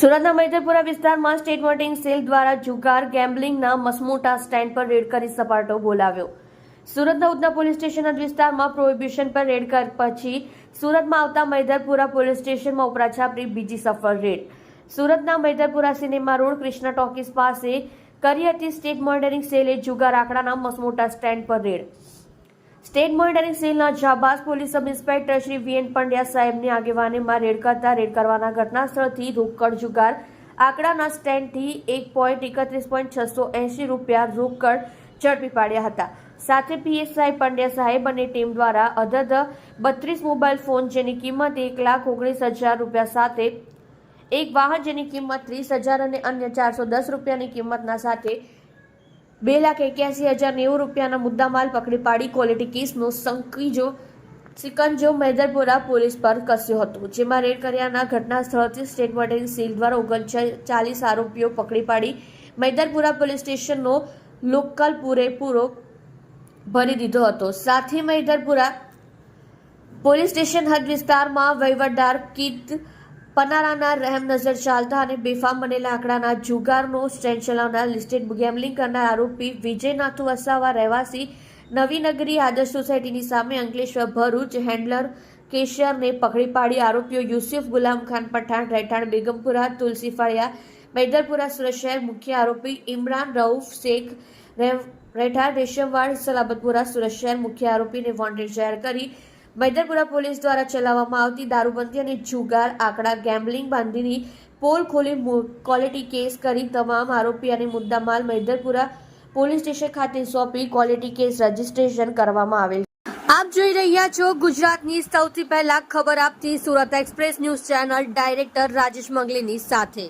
સુરતના મૈદરપુરા વિસ્તારમાં state voting cell દ્વારા જુગાર ગેમ્બલિંગના મસમોટા સ્ટેન્ડ પર રેડ કરી સપાટો બોલાવ્યો. સુરતના ઉધના પોલીસ સ્ટેશનના વિસ્તારમાં પ્રોહિબિશન પર રેડ કર પછી સુરતમાં આવતા મૈદરપુરા પોલીસ સ્ટેશનમાં ઉપરાછાપરી બીજી સફળ રેડ. સુરતના Maidarpura cinema road Krishna talkies પાસે કરી હતી સ્ટેટ મોનિટરિંગ સેલે જુગાર આંકડાના મસમોટા સ્ટેન્ડ પર રેડ. સ્ટેટ મોનિટરિંગ સેલના જાબાઝ police sub inspector Shri VN Pandya સાહેબની આગેવાનીમાં રેડ કરતા રેડ કરવાના ઘટના સ્થળથી રોકડ જુગાર. આંકડાના સ્ટેન્ડથી એક પોઈન્ટ એકત્રીસ પોઈન્ટ છસો એંશી રૂપિયા રોકડ ઝડપી પાડ્યા હતા. સાથે પીએસઆઈ પંડ્યા સાહેબ અને ટીમ દ્વારા અધધ બત્રીસ મોબાઈલ ફોન જેની કિંમત એક લાખ ઓગણીસ હજાર રૂપિયા સાથે, એક વાહન જેની કિંમત ત્રીસ હજાર અને અન્ય ચારસો દસ રૂપિયાની કિંમતના સાથે બે લાખ એક્યાસી હજાર નેવું રૂપિયાના મુદ્દામાલ પકડી પાડી ક્વોલિટી કેસનો સંકીજો, સિકંજો મૈદરપુરા પોલીસ પર કસ્યો હતો, જેમાં રેડ કર્યાના ઘટના સ્થળથી સ્ટેટ મોડેલિંગ સીલ દ્વારા ઓગણચાલીસ આરોપીઓ પકડી પાડી મૈદરપુરા પોલીસ સ્ટેશનનો લોકલ પૂરેપૂરો ભરી દીધો હતો. સાથે મૈદરપુરા પોલીસ સ્ટેશન હદ વિસ્તારમાં વહીવટદાર કીત પનારાના રહેમ નજર ચાલતા અને બેફામ બનેલા આંકડાના જુગારનો સ્ટેન્ડ ચલાવનાર લિસ્ટેડ ગેમલિંગ કરનાર આરોપી વિજય નાથુ વસાવા રહેવાસી નવીનગરી આદર્શ સોસાયટીની સામે અંકલેશ્વર ભરૂચ હેન્ડલર કેશિયરને પકડી પાડી આરોપીઓ યુસુફ ગુલામ ખાન પઠાણ, રહેઠાણ, બેગમપુરા તુલસી ફળિયા મેદરપુરા સુરત શહેર મુખ્ય આરોપી ઇમરાન રઉફ શેખ, રહેઠાણ, રેશમવાડ, સલાબતપુરા સુરત શહેર મુખ્ય આરોપીને વોન્ટેડ જાહેર કરી મૈદરપુરા પોલીસ દ્વારા ચલાવવામાં આવતી દારૂબંધી અને જુગાર, આંકડા, ગેમ્બલિંગ બાંધીની પોલ ખોલી ક્વોલિટી કેસ કરી તમામ આરોપી અને મુદ્દામાલ મૈદરપુરા પોલીસ સ્ટેશન ખાતે સોંપી ક્વોલિટી કેસ રજીસ્ટ્રેશન કરવામાં આવેલ. આપ જોઈ રહ્યા છો ગુજરાતની સૌથી પહેલા ખબર આપતી Surat express news channel director Rajesh મંગલીની સાથે.